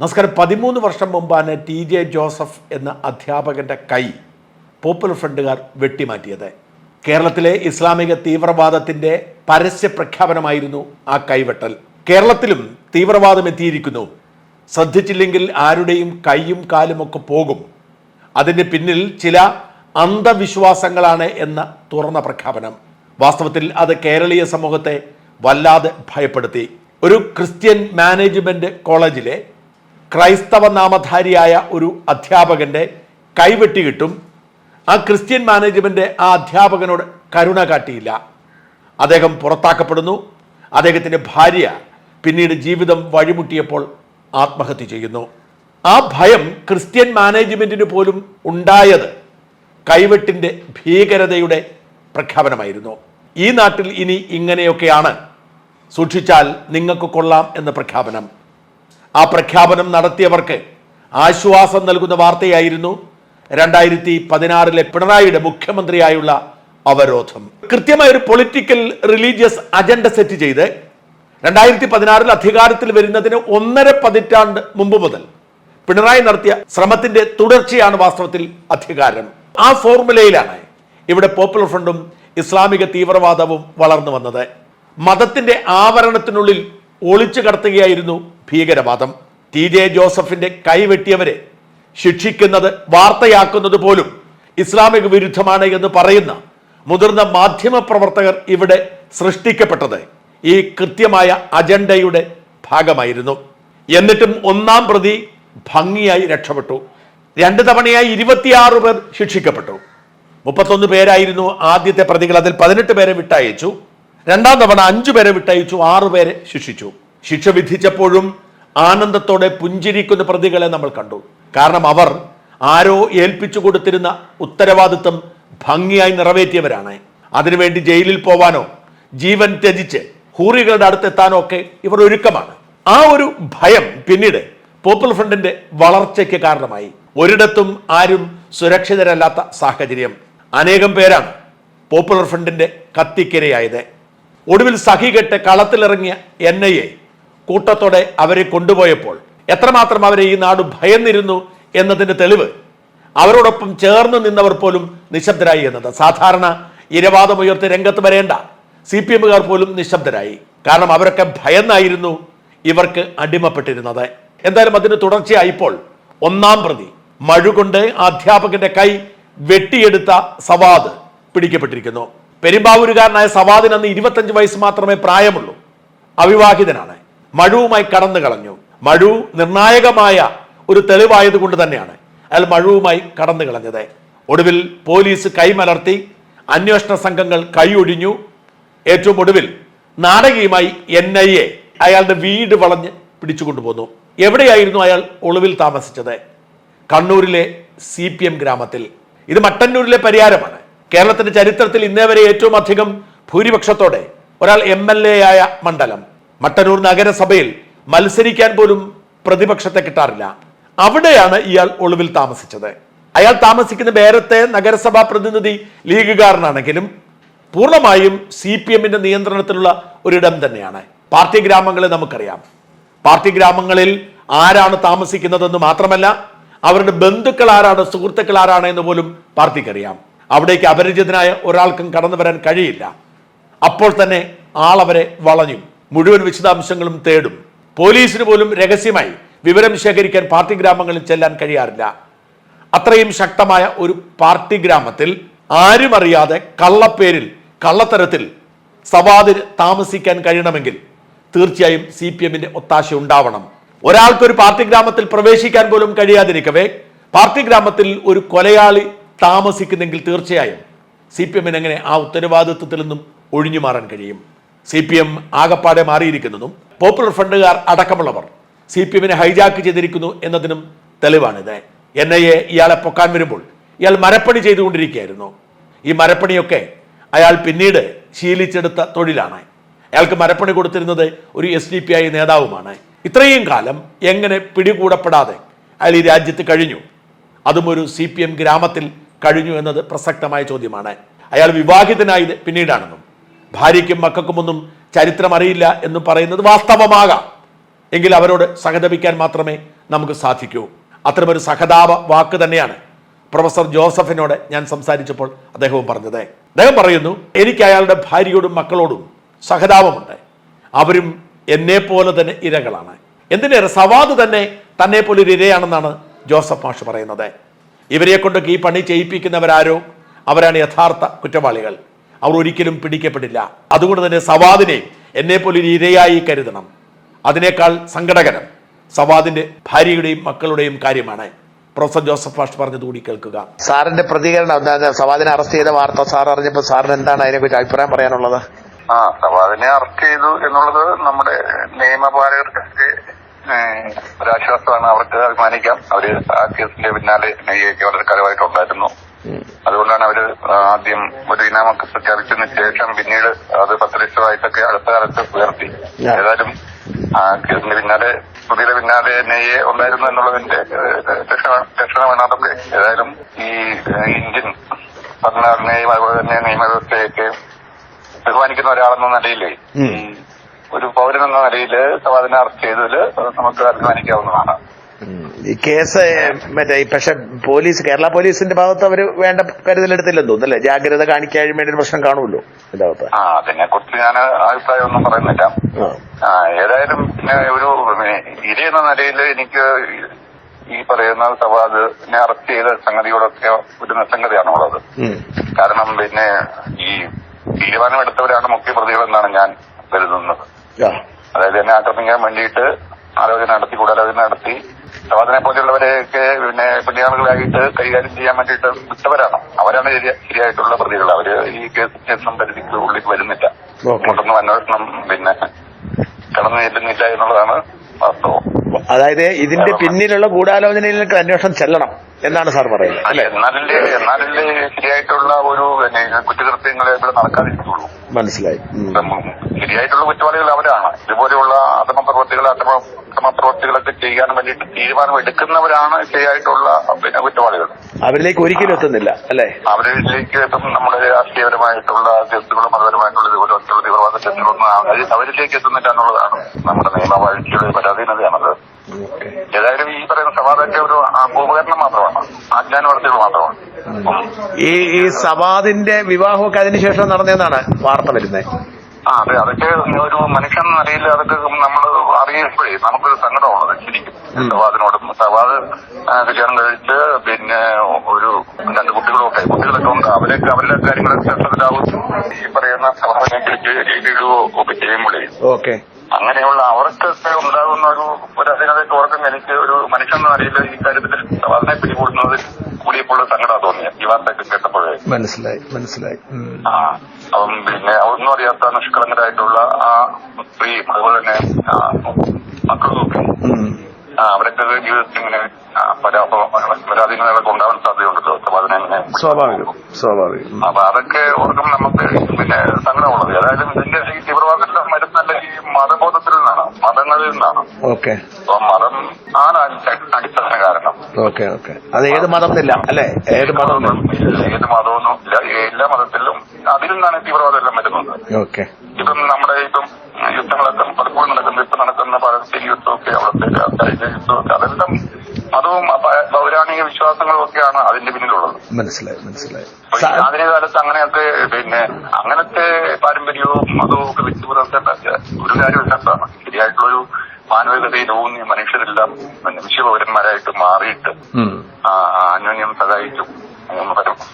നമസ്കാരം. പതിമൂന്ന് വർഷം മുമ്പാണ് ടി ജെ ജോസഫ് എന്ന അധ്യാപകന്റെ കൈ പോപ്പുലർ ഫ്രണ്ടുകാർ വെട്ടിമാറ്റിയത്. കേരളത്തിലെ ഇസ്ലാമിക തീവ്രവാദത്തിന്റെ പരസ്യ പ്രഖ്യാപനമായിരുന്നു ആ കൈവെട്ടൽ. കേരളത്തിലും തീവ്രവാദം എത്തിയിരിക്കുന്നു. ശ്രദ്ധിച്ചില്ലെങ്കിൽ ആരുടെയും കൈയും കാലും ഒക്കെ പോകും. അതിന് പിന്നിൽ ചില അന്ധവിശ്വാസങ്ങളാണ് എന്ന തുറന്ന പ്രഖ്യാപനം. വാസ്തവത്തിൽ അത് കേരളീയ സമൂഹത്തെ വല്ലാതെ ഭയപ്പെടുത്തി. ഒരു ക്രിസ്ത്യൻ മാനേജ്മെന്റ് കോളേജിലെ ക്രൈസ്തവ നാമധാരിയായ ഒരു അധ്യാപകന്റെ കൈവെട്ടി കിട്ടും. ആ ക്രിസ്ത്യൻ മാനേജ്മെന്റ് ആ അധ്യാപകനോട് കരുണ കാട്ടിയില്ല. അദ്ദേഹം പുറത്താക്കപ്പെടുന്നു. അദ്ദേഹത്തിന്റെ ഭാര്യ പിന്നീട് ജീവിതം വഴിമുട്ടിയപ്പോൾ ആത്മഹത്യ ചെയ്യുന്നു. ആ ഭയം ക്രിസ്ത്യൻ മാനേജ്മെന്റിന് പോലും ഉണ്ടായത് കൈവെട്ടിന്റെ ഭീകരതയുടെ പ്രഖ്യാപനമായിരുന്നു. ഈ നാട്ടിൽ ഇനി ഇങ്ങനെയൊക്കെയാണ്. സൂക്ഷിച്ചാൽ നിങ്ങൾക്ക് കൊള്ളാം എന്ന പ്രഖ്യാപനം. ആ പ്രഖ്യാപനം നടത്തിയവർക്ക് ആശ്വാസം നൽകുന്ന വാർത്തയായിരുന്നു രണ്ടായിരത്തി പതിനാറിലെ പിണറായിയുടെ മുഖ്യമന്ത്രിയായുള്ള അവരോധം. കൃത്യമായ ഒരു പൊളിറ്റിക്കൽ റിലീജിയസ് അജണ്ട സെറ്റ് ചെയ്ത് രണ്ടായിരത്തി പതിനാറിൽ അധികാരത്തിൽ വരുന്നതിന് ഒന്നര പതിറ്റാണ്ട് മുമ്പ് മുതൽ പിണറായി നടത്തിയ ശ്രമത്തിന്റെ തുടർച്ചയാണ് വാസ്തവത്തിൽ അധികാരം. ആ ഫോർമുലയിലാണ് ഇവിടെ പോപ്പുലർ ഫ്രണ്ടും ഇസ്ലാമിക തീവ്രവാദവും വളർന്നു വന്നത്. മതത്തിന്റെ ആവരണത്തിനുള്ളിൽ ഒളിച്ചു കടത്തുകയായിരുന്നു ഭീകരവാദം. ടി ജെ ജോസഫിന്റെ കൈവെട്ടിയവരെ ശിക്ഷിക്കുന്നത് വാർത്തയാക്കുന്നത് പോലും ഇസ്ലാമിക വിരുദ്ധമാണ് എന്ന് പറയുന്ന മുതിർന്ന മാധ്യമ പ്രവർത്തകർ ഇവിടെ സൃഷ്ടിക്കപ്പെട്ടത് ഈ കൃത്യമായ അജണ്ടയുടെ ഭാഗമായിരുന്നു. എന്നിട്ടും ഒന്നാം പ്രതി ഭംഗിയായി രക്ഷപ്പെട്ടു. രണ്ട് തവണയായി ഇരുപത്തിയാറ് പേർ ശിക്ഷിക്കപ്പെട്ടു. മുപ്പത്തൊന്ന് പേരായിരുന്നു ആദ്യത്തെ പ്രതികൾ. അതിൽ പതിനെട്ട് പേരെ വിട്ടയച്ചു. രണ്ടാം തവണ അഞ്ചു പേരെ വിട്ടയച്ചു. ആറു പേരെ ശിക്ഷിച്ചു. ശിക്ഷ വിധിച്ചപ്പോഴും ആനന്ദത്തോടെ പുഞ്ചിരിക്കുന്ന പ്രതികളെ നമ്മൾ കണ്ടു. കാരണം അവർ ആരോ ഏൽപ്പിച്ചു കൊടുത്തിരുന്ന ഉത്തരവാദിത്വം ഭംഗിയായി നിറവേറ്റിയവരാണ്. അതിനുവേണ്ടി ജയിലിൽ പോവാനോ ജീവൻ ത്യജിച്ച് ഹൂറികളുടെ അടുത്തെത്താനോ ഒക്കെ ഇവർ ഒരുക്കമാണ്. ആ ഒരു ഭയം പിന്നീട് പോപ്പുലർ ഫ്രണ്ടിന്റെ വളർച്ചയ്ക്ക് കാരണമായി. ഒരിടത്തും ആരും സുരക്ഷിതരല്ലാത്ത സാഹചര്യം. അനേകം പേരാണ് പോപ്പുലർ ഫ്രണ്ടിന്റെ കത്തിക്കരയായത്. ഒടുവിൽ സഹികെട്ട് കളത്തിലിറങ്ങിയ എൻ ഐ എ കൂട്ടത്തോടെ അവരെ കൊണ്ടുപോയപ്പോൾ എത്രമാത്രം അവരെ ഈ നാട് ഭയന്നിരുന്നു എന്നതിന്റെ തെളിവ് അവരോടൊപ്പം ചേർന്ന് നിന്നവർ പോലും നിശബ്ദരായി എന്നത്. സാധാരണ ഇരവാദമുയർത്തി രംഗത്ത് വരേണ്ട സി പി എമ്മുകാർ പോലും നിശബ്ദരായി. കാരണം അവരൊക്കെ ഭയന്നായിരുന്നു ഇവർക്ക് അടിമപ്പെട്ടിരുന്നത്. എന്തായാലും അതിന് തുടർച്ചയായിപ്പോൾ ഒന്നാം പ്രതി മഴുകൊണ്ട് അധ്യാപകന്റെ കൈ വെട്ടിയെടുത്ത സവാദ് പിടിക്കപ്പെട്ടിരിക്കുന്നു. പെരുമ്പാവൂരുകാരനായ സവാദിന് അന്ന് ഇരുപത്തഞ്ച് വയസ്സ് മാത്രമേ പ്രായമുള്ളൂ. അവിവാഹിതനാണ്. മഴുവുമായി കടന്നു കളഞ്ഞു. മഴു നിർണായകമായ ഒരു തെളിവായതുകൊണ്ട് തന്നെയാണ് അയാൾ മഴുവുമായി കടന്നു കളഞ്ഞത്. ഒടുവിൽ പോലീസ് കൈമലർത്തി അന്വേഷണ സംഘങ്ങൾ കൈയൊഴിഞ്ഞു ഏറ്റവും ഒടുവിൽ നാടകീയമായി എൻ ഐ എ അയാളുടെ വീട് വളഞ്ഞ് പിടിച്ചുകൊണ്ടുപോന്നു എവിടെയായിരുന്നു അയാൾ ഒളിവിൽ താമസിച്ചത്? കണ്ണൂരിലെ സി പി എം ഗ്രാമത്തിൽ. ഇത് മട്ടന്നൂരിലെ പരിഹാരമാണ് കേരളത്തിന്റെ ചരിത്രത്തിൽ ഇന്നേ വരെ ഏറ്റവും അധികം ഭൂരിപക്ഷത്തോടെ ഒരാൾ എം എൽ എ ആയ മണ്ഡലം. മട്ടന്നൂർ നഗരസഭയിൽ മത്സരിക്കാൻ പോലും പ്രതിപക്ഷത്തെ കിട്ടാറില്ല. അവിടെയാണ് ഇയാൾ ഒളിവിൽ താമസിച്ചത്. അയാൾ താമസിക്കുന്ന വേറത്തെ നഗരസഭാ പ്രതിനിധി ലീഗുകാരനാണെങ്കിലും പൂർണമായും സി പി എമ്മിന്റെ നിയന്ത്രണത്തിലുള്ള ഒരിടം തന്നെയാണ്. പാർട്ടി ഗ്രാമങ്ങളെ നമുക്കറിയാം. പാർട്ടി ഗ്രാമങ്ങളിൽ ആരാണ് താമസിക്കുന്നതെന്ന് മാത്രമല്ല അവരുടെ ബന്ധുക്കൾ ആരാണ് സുഹൃത്തുക്കൾ ആരാണ് എന്ന് പോലും പാർട്ടിക്കറിയാം. അവിടേക്ക് അപരിചിതനായ ഒരാൾക്കും കടന്നു വരാൻ കഴിയില്ല. അപ്പോൾ തന്നെ ആളവരെ വളഞ്ഞു. മുഴുവൻ വിശദാംശങ്ങളും തേടും. പോലീസിന് പോലും രഹസ്യമായി വിവരം ശേഖരിക്കാൻ പാർട്ടി ഗ്രാമങ്ങളിൽ ചെല്ലാൻ കഴിയാറില്ല. അത്രയും ശക്തമായ ഒരു പാർട്ടി ഗ്രാമത്തിൽ ആരും അറിയാതെ കള്ളപ്പേരിൽ കള്ളത്തരത്തിൽ സവാദിന് താമസിക്കാൻ കഴിയണമെങ്കിൽ തീർച്ചയായും സി പി എമ്മിന്റെ ഒത്താശ ഉണ്ടാവണം. ഒരാൾക്ക് ഒരു പാർട്ടി ഗ്രാമത്തിൽ പ്രവേശിക്കാൻ പോലും കഴിയാതിരിക്കവേ പാർട്ടി ഗ്രാമത്തിൽ ഒരു കൊലയാളി താമസിക്കുന്നെങ്കിൽ തീർച്ചയായും സി പി എമ്മിന് എങ്ങനെ ആ ഉത്തരവാദിത്വത്തിൽ നിന്നും ഒഴിഞ്ഞു മാറാൻ കഴിയും? സി പി എം ആകപ്പാടെ മാറിയിരിക്കുന്നതും പോപ്പുലർ ഫ്രണ്ടുകാർ അടക്കമുള്ളവർ സി പി എമ്മിനെ ഹൈജാക്ക് ചെയ്തിരിക്കുന്നു എന്നതിനും തെളിവാണിത് എൻ ഐ എ ഇയാളെ പൊക്കാൻ വരുമ്പോൾ ഇയാൾ മരപ്പണി ചെയ്തുകൊണ്ടിരിക്കുകയായിരുന്നു. ഈ മരപ്പണിയൊക്കെ അയാൾ പിന്നീട് ശീലിച്ചെടുത്ത തൊഴിലാണ്. അയാൾക്ക് മരപ്പണി കൊടുത്തിരുന്നത് ഒരു എസ് ഡി പി ഐ നേതാവുമാണ്. ഇത്രയും കാലം എങ്ങനെ പിടികൂടപ്പെടാതെ അയാൾ ഈ രാജ്യത്ത് കഴിഞ്ഞു? അതും ഒരു സി പി എം ഗ്രാമത്തിൽ കഴിഞ്ഞു എന്നത് പ്രസക്തമായ ചോദ്യമാണ്. അയാൾ വിവാഹിതനായത് പിന്നീടാണെന്നും ഭാര്യയ്ക്കും മക്കൾക്കുമൊന്നും ചരിത്രം അറിയില്ല എന്ന് പറയുന്നത് വാസ്തവമാകാം. എങ്കിൽ അവരോട് സഹതപിക്കാൻ മാത്രമേ നമുക്ക് സാധിക്കൂ. അത്തരമൊരു സഹതാപ വാക്ക് തന്നെയാണ് പ്രൊഫസർ ജോസഫിനോട് ഞാൻ സംസാരിച്ചപ്പോൾ അദ്ദേഹവും പറഞ്ഞത്. അദ്ദേഹം പറയുന്നു എനിക്ക് അയാളുടെ ഭാര്യയോടും മക്കളോടും സഹതാപമുണ്ട്. അവരും പോലെ തന്നെ ഇരകളാണ്. എന്തിനേറെ സവാദ് തന്നെ തന്നെ പോലെ ഒരു ഇരയാണെന്നാണ് ജോസഫ് മാഷ് പറയുന്നത്. ഇവരെ കൊണ്ടൊക്കെ ഈ പണി ചെയ്യിപ്പിക്കുന്നവരാരോ? അവരാണ് യഥാർത്ഥ കുറ്റവാളികൾ. അവർ ഒരിക്കലും പിടിക്കപ്പെടില്ല. അതുകൊണ്ട് തന്നെ സവാദിനെ എന്നെ പോലെ ഒരു ഇരയായി കരുതണം. അതിനേക്കാൾ സങ്കടകരം സവാദിന്റെ ഭാര്യയുടെയും മക്കളുടെയും കാര്യമാണ്. പ്രൊഫസർ ജോസഫ് മാഷ് പറഞ്ഞത് കൂടി കേൾക്കുക. സാറിന്റെ പ്രതികരണം എന്താണ് സവാദിനെ അറസ്റ്റ് ചെയ്ത വാർത്ത സാർ അറിഞ്ഞപ്പോൾ സാറിന് എന്താണ് അതിനെക്കുറിച്ച് അഭിപ്രായം പറയാനുള്ളത്? ആ സവാദിനെ അറസ്റ്റ് ചെയ്തു എന്നുള്ളത് നമ്മുടെ നിയമപാലകർക്ക് ഒരാശ്വാസമാണ്. അവർക്ക് അഭിമാനിക്കാം. അവർ ആ കേസിന്റെ പിന്നാലെ നെയ്യൊക്കെ വളരെ കലവായിട്ടുണ്ടായിരുന്നു അതുകൊണ്ടാണ് അവർ ആദ്യം ഒരു ഇനാമൊക്കെ പ്രഖ്യാപിച്ചതിന് ശേഷം പിന്നീട് അത് പത്ത് ലക്ഷമായിട്ടൊക്കെ അടുത്ത കാലത്ത് ഉയർത്തി. ഏതായാലും കേസിന് പിന്നാലെ പ്രതിയുടെ പിന്നാലെ നെയ്യെ ഉണ്ടായിരുന്നു എന്നുള്ളതിന്റെ ലക്ഷണമാണ് അതൊക്കെ ഏതായാലും ഈ ഇന്ത്യൻ ഭരണഘടനയും അതുപോലെ തന്നെ നിയമവ്യവസ്ഥയൊക്കെ ബഹുമാനിക്കുന്ന ഒരാളെന്ന നിലയിൽ ഒരു പൗരനെന്ന നിലയിൽ സവാദിനെ അറസ്റ്റ് ചെയ്തതിൽ നമുക്ക് അഭിമാനിക്കാവുന്നതാണ്. ഈ കേസ് മറ്റേ പക്ഷെ പോലീസ് കേരള പോലീസിന്റെ ഭാഗത്ത് അവർ വേണ്ട കരുതലെടുത്തില്ലെന്ന് തോന്നുന്നല്ലേ ജാഗ്രത കാണിക്കാൻ വേണ്ടി ഒരു പ്രശ്നം കാണുമല്ലോ ഇതിനകത്ത്. ആ അതിനെ കുറിച്ച് ഞാൻ അഭിപ്രായമൊന്നും പറയുന്നില്ല. ഏതായാലും പിന്നെ ഒരു ഇരി എന്ന നിലയിൽ എനിക്ക് ഈ പറയുന്ന സവാദിനെ അറസ്റ്റ് ചെയ്ത സംഗതിയോടൊക്കെ ഒരു നിസ്സംഗതിയാണ് ഉള്ളത് കാരണം പിന്നെ ഈ തീരുമാനമെടുത്തവരാണ് മുഖ്യ പ്രതികൾ എന്നാണ് ഞാൻ കരുതുന്നത്. അതായത് എന്നെ ആക്രമിക്കാൻ വേണ്ടിയിട്ട് ആലോചന നടത്തി കൂടാലോചന നടത്തി. സവാദിനെ പോലെയുള്ളവരെയൊക്കെ പിന്നെ കുഞ്ഞാളുകളായിട്ട് കൈകാര്യം ചെയ്യാൻ വേണ്ടിയിട്ട് വിട്ടവരാണ്. അവരാണ് ശരിയ- ശരിയായിട്ടുള്ള പ്രതികൾ. അവർ ഈ കേസ് പരിധിക്ക് ഉള്ളിൽ വരുന്നില്ല. ഓക്കെ. അന്വേഷണം പിന്നെ കടന്നു ചെല്ലുന്നില്ല എന്നുള്ളതാണ് വാസ്തവം. അതായത് ഇതിന്റെ പിന്നിലുള്ള ഗൂഢാലോചനയിലേക്ക് അന്വേഷണം ചെല്ലണം എന്നാണ് സാർ പറയുന്നത് അല്ലെ എന്നാലല്ലേ എന്നാലല്ലേ ശരിയായിട്ടുള്ള ഒരു കുറ്റകൃത്യങ്ങൾ കുറ്റകൃത്യങ്ങളെ ഇവിടെ നടക്കാതിരിക്കുള്ളൂ. മനസ്സിലായി. ശരിയായിട്ടുള്ള കുറ്റവാളികൾ അവരാണ്. ഇതുപോലെയുള്ള അക്രമ പ്രവൃത്തികൾ അക്രമ അധമ പ്രവൃത്തികളൊക്കെ ചെയ്യാൻ വേണ്ടിയിട്ട് തീരുമാനം എടുക്കുന്നവരാണ് ശരിയായിട്ടുള്ള പിന്നെ കുറ്റവാളികൾ. അവരിലേക്ക് ഒരിക്കലും എത്തുന്നില്ല അല്ലെ? അവരിലേക്ക് നമ്മുടെ രാഷ്ട്രീയപരമായിട്ടുള്ള കേസുകളും മതപരമായിട്ടുള്ള ഇതുപോലെ തീവ്രവാദ കേസുകളൊന്നും അവരിലേക്ക് എത്തുന്നില്ല എന്നുള്ളതാണ് നമ്മുടെ നിയമവാഴ്ചയുടെ ഏതായാലും പറയുന്ന ഒരു ഉപകരണം മാത്രമാണ്. ആജ്ഞാനവർത്തികൾ മാത്രമാണ്. ഈ ഈ സവാദിന്റെ വിവാഹമൊക്കെ അതിനുശേഷം നടന്നതെന്നാണ് വാർത്ത വരുന്നത് ആ അതെ. അതൊക്കെ ഒരു മനുഷ്യൻ നിലയിൽ അതൊക്കെ നമ്മൾ അറിയുമ്പോഴേ നമുക്കൊരു സങ്കടമുള്ളത് ശരിക്കും. സവാദിനോട് സവാദ് കല്യാണം കഴിച്ച് പിന്നെ ഒരു രണ്ട് കുട്ടികളൊക്കെ കുട്ടികളൊക്കെ ഉണ്ട്. അവരൊക്കെ അവരുടെ കാര്യങ്ങളൊക്കെ ഈ പറയുന്ന സവാദിനെ കുറിച്ച് ഒക്കെ ചെയ്യുമ്പോഴേ ഓക്കെ. അങ്ങനെയുള്ള അവർക്കൊക്കെ ഉണ്ടാകുന്ന ഒരു ഒരു അതിനകത്ത് ഓർക്കുന്ന എനിക്ക് ഒരു മനുഷ്യൻ അറിയില്ല ഈ കാര്യത്തിൽ വളരെ പിടികൂടുന്നതിൽ കൂടിയപ്പോൾ സങ്കടം തോന്നിയത്. ഈ വാർത്തയൊക്കെ കേട്ടപ്പോഴേ. മനസ്സിലായി മനസ്സിലായി. ആ അപ്പം പിന്നെ ഒന്നും അറിയാത്ത നിഷ്കളങ്കരായിട്ടുള്ള ആ സ്ത്രീയും അതുപോലെ തന്നെ മക്കളും അവരൊക്കെ ജീവിതത്തിൽ ഇങ്ങനെ പരാതികളൊക്കെ ഉണ്ടാവാൻ സാധ്യതയുണ്ടല്ലോ. അപ്പൊ അതിനെങ്ങനെ സ്വാഭാവികം സ്വാഭാവികം. അപ്പൊ അതൊക്കെ ഓർക്കുമ്പോൾ നമുക്ക് പിന്നെ സങ്കടമുള്ളത്. ഏതായാലും ഇതിന്റെ ഈ തീവ്രവാദത്തിന്റെ മരുന്നല്ല ഈ മതബോധത്തിൽ നിന്നാണ് മതങ്ങളിൽ നിന്നാണ്. ഓക്കെ. മതം ആണ് അടിസ്ഥാന കാരണം. Okay okay. അത് ഏത് മതത്തില്ല അല്ലെ? ഏത് മതം? ഏത് മതമൊന്നും ഇല്ല. എല്ലാ മതത്തിലും അതിൽ നിന്നാണ് തീവ്രവാദം എല്ലാം വരുന്നത്. ഓക്കെ. ഇപ്പം നമ്മുടെ ഇപ്പം യുദ്ധങ്ങളൊക്കെ പലപ്പോഴും നടക്കുന്നത് ഇപ്പൊ നടക്കുന്ന പലസ്തീൻ യുദ്ധമൊക്കെ അവിടുത്തെ യുദ്ധമൊക്കെ അതെല്ലാം മതവും പൗരാണിക വിശ്വാസങ്ങളും ഒക്കെയാണ് അതിന്റെ പിന്നിലുള്ളത്. മനസ്സിലായി മനസ്സിലായി. ആധുനിക കാലത്ത് അങ്ങനെയൊക്കെ പിന്നെ അങ്ങനത്തെ പാരമ്പര്യവും മതവും ഒക്കെ വെച്ച് പുലർത്തേണ്ട ഒരു കാര്യം കാര്യമില്ലാത്തതാണ് ശരിയായിട്ടുള്ളൊരു മാനവികതയിൽ ഊന്നിയ മനുഷ്യരെല്ലാം നിമിഷപൗരന്മാരായിട്ട് മാറിയിട്ട് അന്യോന്യം സഹായിച്ചും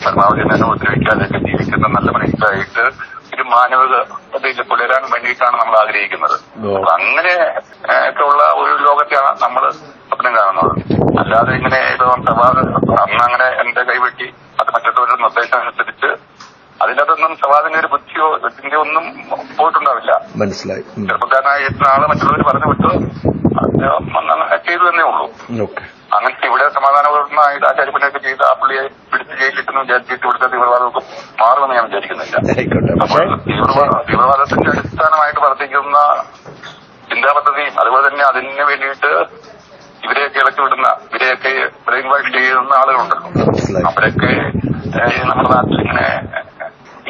പരമാവധി തന്നെ ഉപദ്രവിക്കാതെയൊക്കെ ജീവിക്കുന്ന നല്ല മനുഷ്യരായിട്ട് ഒരു മാനവികതയിൽ പുലരാൻ വേണ്ടിയിട്ടാണ് നമ്മൾ ആഗ്രഹിക്കുന്നത്. അങ്ങനെ ഉള്ള ഒരു ലോകത്തെയാണ് നമ്മൾ സ്വപ്നം കാണുന്നത്. അല്ലാതെ ഇങ്ങനെ ഏതോ സവാദ് അന്ന് അങ്ങനെ എന്റെ കൈവെട്ടി അത് മറ്റുള്ളവരുടെ നിർദ്ദേശം അനുസരിച്ച് അതിനകത്തൊന്നും സവാദിന്റെ ഒരു ചിന്തയോ ഒന്നും പോയിട്ടുണ്ടാവില്ല. മനസ്സിലായി. ചെറുപ്പക്കാരനായ ആൾ മറ്റുള്ളവർ പറഞ്ഞു വിട്ടു. ചെയ്തു തന്നെ ഉള്ളൂ. അങ്ങനത്തെ ഇവിടെ സമാധാനപൂർണമായിട്ട് ആചാര്യപ്പനൊക്കെ ചെയ്ത് ആ പുള്ളിയെ പിടിച്ച് ജയിലിട്ടെന്ന് വിചാരിച്ചിട്ട് ഇവിടുത്തെ തീവ്രവാദമൊക്കെ മാറുമെന്ന് ഞാൻ വിചാരിക്കുന്നില്ല. തീവ്രവാദത്തിന്റെ അടിസ്ഥാനമായിട്ട് വർദ്ധിക്കുന്ന ചിന്താ പദ്ധതിയും അതുപോലെ തന്നെ അതിന് വേണ്ടിയിട്ട് ഇവരെയൊക്കെ ഇളക്കി വിടുന്ന ഇവരെയൊക്കെ ബ്രെയിൻ വാഷ് ചെയ്യുന്ന ആളുകളുണ്ടല്ലോ. അവരൊക്കെ നമ്മുടെ നാട്ടിൽ ഇങ്ങനെ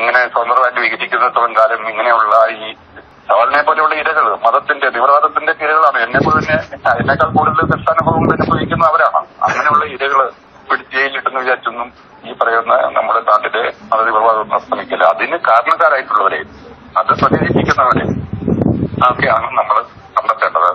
ഇങ്ങനെ സ്വന്തമായിട്ട് വികസിക്കുന്നിടത്തോളം കാലം ഇങ്ങനെയുള്ള ഈ സവാലിനെ പോലെയുള്ള ഇരകൾ മതത്തിന്റെ തീവ്രവാദത്തിന്റെ ഇരകളാണ്. എന്നെ പോലെ തന്നെ എന്നെക്കാൾ കൂടുതൽ ദുഷ്ടാനുഭവങ്ങൾ അനുഭവിക്കുന്ന അവരാണ്. അങ്ങനെയുള്ള ഇരകൾ പിടിച്ച് ജയിലിട്ടെന്ന് വിചാരിച്ചൊന്നും ഈ പറയുന്ന നമ്മുടെ നാട്ടിലെ മത തീവ്രവാദം അതിന് കാരണക്കാരായിട്ടുള്ളവരെ അത് പരിഹരിക്കുന്നവരെ ഒക്കെയാണ് നമ്മൾ കണ്ടെത്തേണ്ടത്.